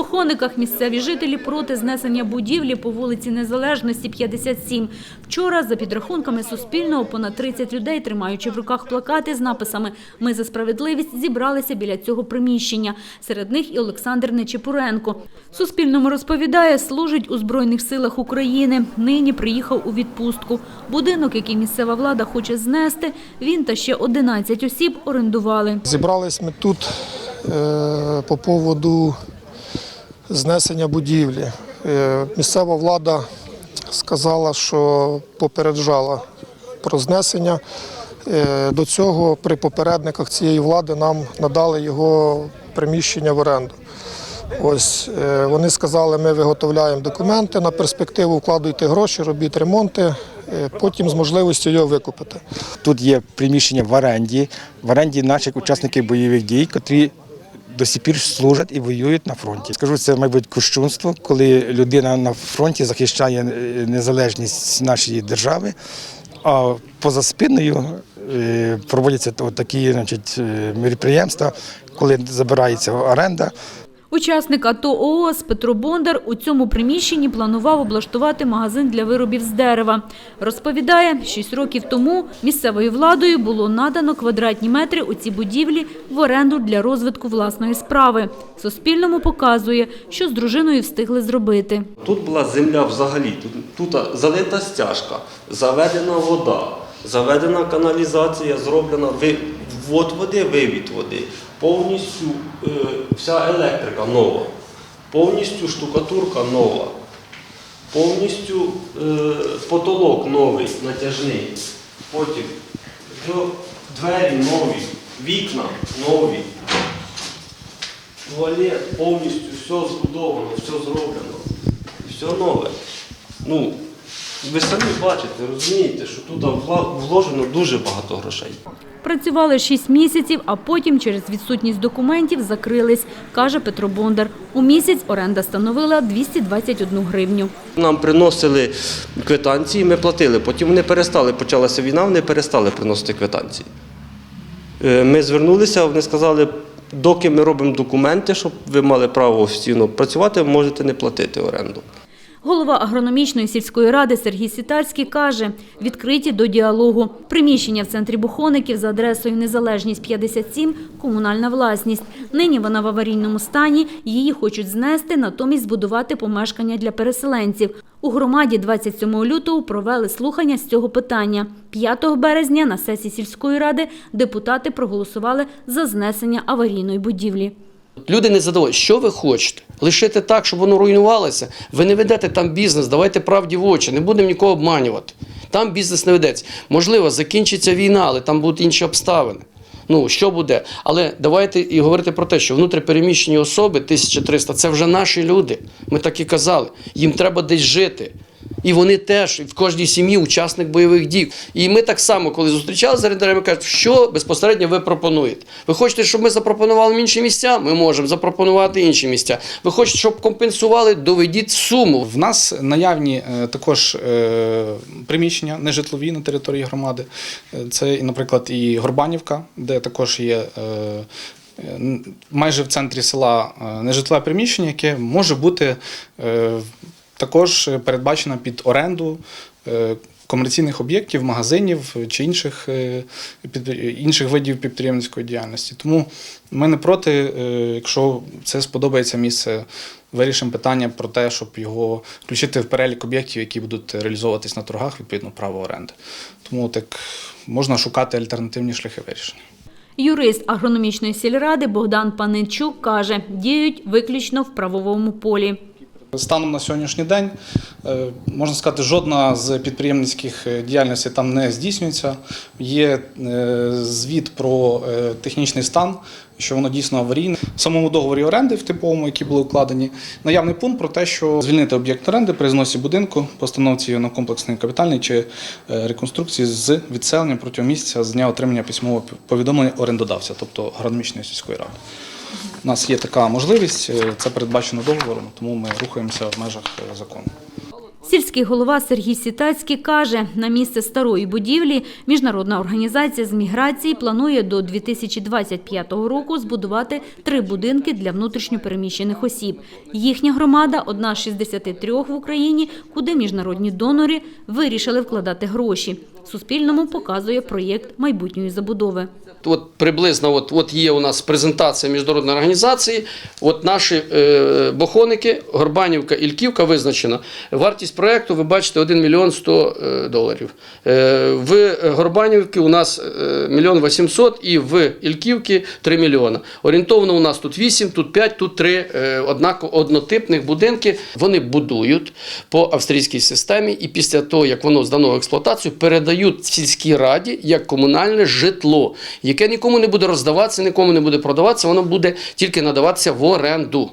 Бохониках місцеві жителі проти знесення будівлі по вулиці Незалежності 57. Вчора, за підрахунками Суспільного, понад 30 людей, тримаючи в руках плакати з написами «Ми за справедливість» зібралися біля цього приміщення. Серед них і Олександр Нечепуренко. Суспільному розповідає, служить у Збройних силах України. Нині приїхав у відпустку. Будинок, який місцева влада хоче знести, він та ще 11 осіб орендували. Зібрались ми тут е, по поводу знесення будівлі. Е, Місцева влада сказала, що попереджала про знесення. Е, До цього при попередниках цієї влади нам надали його приміщення в оренду. Ось е, вони сказали, ми виготовляємо документи на перспективу, вкладуйте гроші, робіть ремонти, потім з можливістю його викупити. Тут є приміщення в оренді, в оренді наших учасників бойових дій, котрі до сих пір служать і воюють на фронті. Скажу, це, мабуть, кощунство, коли людина на фронті захищає е, незалежність нашої держави, а поза спиною е, проводяться такі значить, е, мероприємства, коли забирається оренда. Учасник АТО ООС Петро Бондар у цьому приміщенні планував облаштувати магазин для виробів з дерева. Розповідає, 6 років тому місцевою владою було надано квадратні метри у цій будівлі в оренду для розвитку власної справи. Суспільному показує, що з дружиною встигли зробити. Тут була земля взагалі, тут, тут залита стяжка, заведена вода, заведена каналізація, зроблена ввод води, вивід води, повністю е, вся електрика нова, повністю штукатурка нова, повністю е, потолок новий, натяжний. Потім двері нові, вікна нові. Туалет повністю все збудовано, все зроблено, все нове. Ну, ви самі бачите, розумієте, що тут вложено дуже багато грошей. Працювали 6 місяців, а потім через відсутність документів закрились, каже Петро Бондар. У місяць оренда становила 221 гривню. Нам приносили квитанції, ми платили. Потім вони перестали, почалася війна, вони перестали приносити квитанції. Е, Ми звернулися, вони сказали, доки ми робимо документи, щоб ви мали право офіційно працювати, ви можете не платити оренду. Голова агрономічної сільської ради Сергій Сітарський каже, відкриті до діалогу. Приміщення в центрі Бухоників за адресою Незалежність 57 – комунальна власність. Нині вона в аварійному стані, її хочуть знести, натомість збудувати помешкання для переселенців. У громаді 27 лютого провели слухання з цього питання. 5 березня на сесії сільської ради депутати проголосували за знесення аварійної будівлі. Люди не задоволені. Що ви хочете? Лишити так, щоб воно руйнувалося? Ви не ведете там бізнес, давайте правді в очі, не будемо нікого обманювати. Там бізнес не ведеться. Можливо, закінчиться війна, але там будуть інші обставини. Ну, що буде? Але давайте і говорити про те, що внутріпереміщені особи 1300 це вже наші люди. Ми так і казали. Їм треба десь жити. І вони теж в кожній сім'ї учасник бойових дій. І ми так само, коли зустрічалися з орендарями, кажуть, що безпосередньо ви пропонуєте. Ви хочете, щоб ми запропонували інші місця? Ми можемо запропонувати інші місця. Ви хочете, щоб компенсували? Доведіть суму. В нас наявні е, також е, приміщення нежитлові на території громади. Е, Це, наприклад, і Горбанівка, де також є. Майже в центрі села нежитлове приміщення, яке може бути також передбачено під оренду е, комерційних об'єктів, магазинів чи інших, е, інших видів підприємницької діяльності. Тому ми не проти, е, якщо це сподобається місце, вирішимо питання про те, щоб його включити в перелік об'єктів, які будуть реалізовуватись на торгах, відповідно право оренди. Тому так можна шукати альтернативні шляхи вирішення. Юрист агрономічної сільради Богдан Паничук каже, діють виключно в правовому полі. Станом на сьогоднішній день е, можна сказати, жодна з підприємницьких е, діяльностей там не здійснюється. Є е, звіт про технічний стан, що воно дійсно аварійне. В самому договорі оренди, в типовому, які були укладені, наявний пункт про те, що звільнити об'єкт оренди при зносі будинку, постановці на комплексний капітальний чи реконструкції з відселенням протягом місяця з дня отримання письмового повідомлення орендодавця, тобто агрономічної сільської ради. У нас є така можливість, е, це передбачено договором, тому ми рухаємося в межах е, закону. Сільський голова Сергій Сітацький каже, на місце старої будівлі міжнародна організація з міграції планує до 2025 року збудувати три будинки для внутрішньопереміщених осіб. Їхня громада – одна з 63 в Україні, куди міжнародні донори вирішили вкладати гроші. Суспільному показує проєкт майбутньої забудови. От приблизно от, от є у нас презентація міжнародної організації. От наші е, бохоники, Горбанівка, Ільківка визначена. Вартість проєкту, ви бачите, 1 мільйон 100 е, доларів. Е, в Горбанівці у нас е, мільйон 800 і в Ільківці 3 мільйона. Орієнтовно у нас тут 8, тут 5, тут 3 е, однаково однотипних будинки. Вони будують по австрійській системі і після того, як воно здано в експлуатацію, передають сільській раді як комунальне житло, яке нікому не буде роздаватися, нікому не буде продаватися, воно буде тільки надаватися в оренду.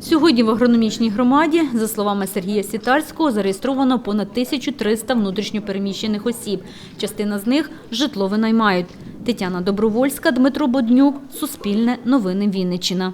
Сьогодні в агрономічній громаді, за словами Сергія Сітарського, зареєстровано понад 1300 внутрішньопереміщених осіб. Частина з них житло винаймають. Тетяна Добровольська, Дмитро Боднюк, Суспільне, Новини Вінниччина.